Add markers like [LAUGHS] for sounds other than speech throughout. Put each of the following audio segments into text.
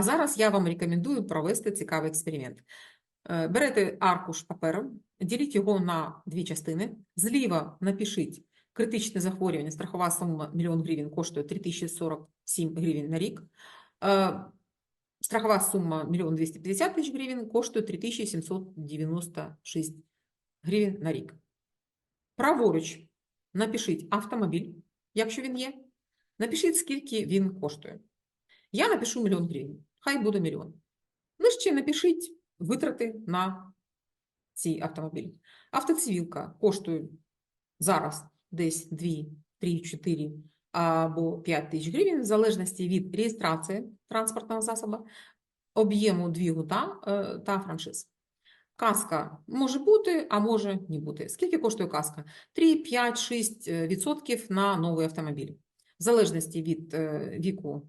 А зараз я вам рекомендую провести цікавий експеримент. Е, Берете аркуш паперу, діліть його на дві частини. Зліва напишіть критичне захворювання, страхова сума 1 мільйон гривень коштує 3047 гривень на рік. Е, Страхова сума 1 мільйон 250 тисяч гривень коштує 3796 гривень на рік. Праворуч напишіть автомобіль, якщо він є. Напишіть, скільки він коштує. Я напишу мільйон гривень. Хай буде мільйон. Нижче напишіть витрати на цей автомобіль. Автоцивілка коштує зараз десь 2, 3, 4 або 5 тисяч гривень, в залежності від реєстрації транспортного засобу, об'єму двигуна е, та франшиз. Каска може бути, а може не бути. Скільки коштує каска? 3, 5, 6 е, відсотків на новий автомобіль. В залежності від е, віку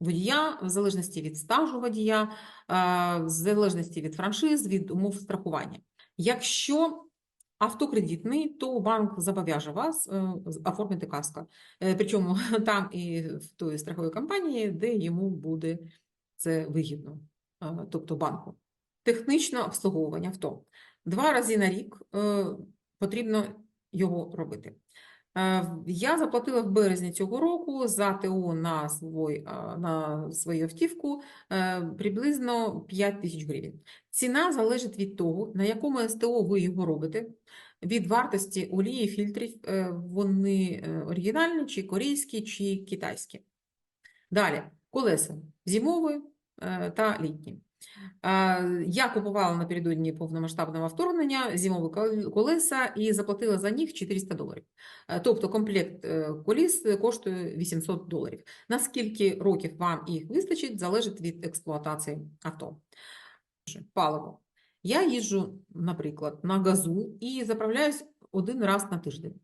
водія, в залежності від стажу водія, е, в залежності від франшиз, від умов страхування. Якщо автокредитний, то банк зобов'яже вас е, оформити каско. Е, Причому [LAUGHS] там і в тої страхової компанії, де йому буде це вигідно, тобто банку. Технічне обслуговування авто. Два рази на рік потрібно його робити. Е, Я заплатила в березні цього року за ТО на, свой, на свою автівку е, приблизно 5 тисяч гривень. Ціна залежить від того, на якому СТО ви його робите, від вартості олії, фільтрів, е, вони е, оригінальні, чи корейські, чи китайські. Далі, колеса зимові е, та літні. Я купувала напередодні повномасштабного вторгнення зимові колеса і заплатила за них 400 доларів. Тобто комплект е, коліс коштує 800 доларів. Наскільки років вам їх вистачить, залежить від експлуатації авто. Паливо. Я їжджу, наприклад, на газу і заправляюсь один раз на тиждень.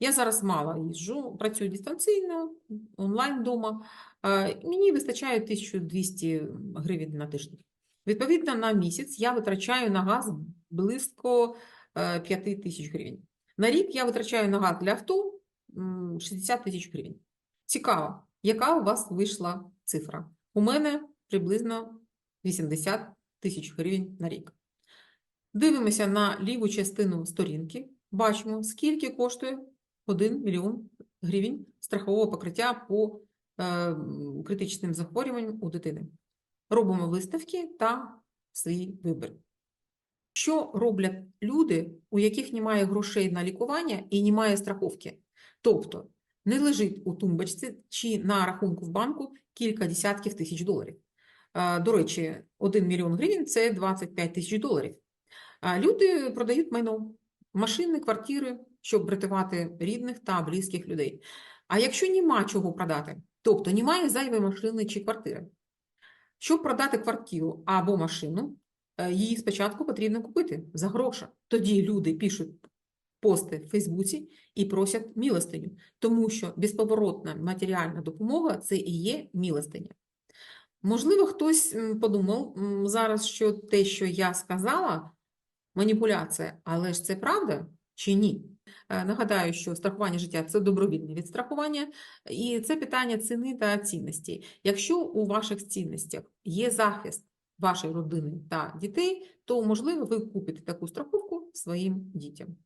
Я зараз мало їжджу, працюю дистанційно, онлайн вдома. Мені вистачає 1200 гривень на тиждень. Відповідно, на місяць я витрачаю на газ близько 5 тисяч гривень. На рік я витрачаю на газ для авто 60 тисяч гривень. Цікаво, яка у вас вийшла цифра? У мене приблизно 80 тисяч гривень на рік. Дивимося на ліву частину сторінки, бачимо, скільки коштує 1 мільйон гривень страхового покриття по е, критичним захворюванням у дитини. Робимо виставки та свій вибір. Що роблять люди, у яких немає грошей на лікування і немає страховки? Тобто не лежить у тумбочці чи на рахунку в банку кілька десятків тисяч доларів. До речі, 1 мільйон гривень – це 25 тисяч доларів. Люди продають майно, машини, квартири, щоб врятувати рідних та близьких людей. А якщо нема чого продати, тобто немає зайвої машини чи квартири, щоб продати квартиру або машину, е, її спочатку потрібно купити за гроші. Тоді люди пишуть пости в Фейсбуці і просять милостиню, тому що безповоротна матеріальна допомога це і є милостиня. Можливо, хтось подумав зараз, що те, що я сказала, маніпуляція, але ж це правда чи ні? Е, Нагадаю, що страхування життя це добровільне відстрахування, і це питання ціни та цінності. Якщо у ваших цінностях є захист вашої родини та дітей, то можливо ви купите таку страховку своїм дітям.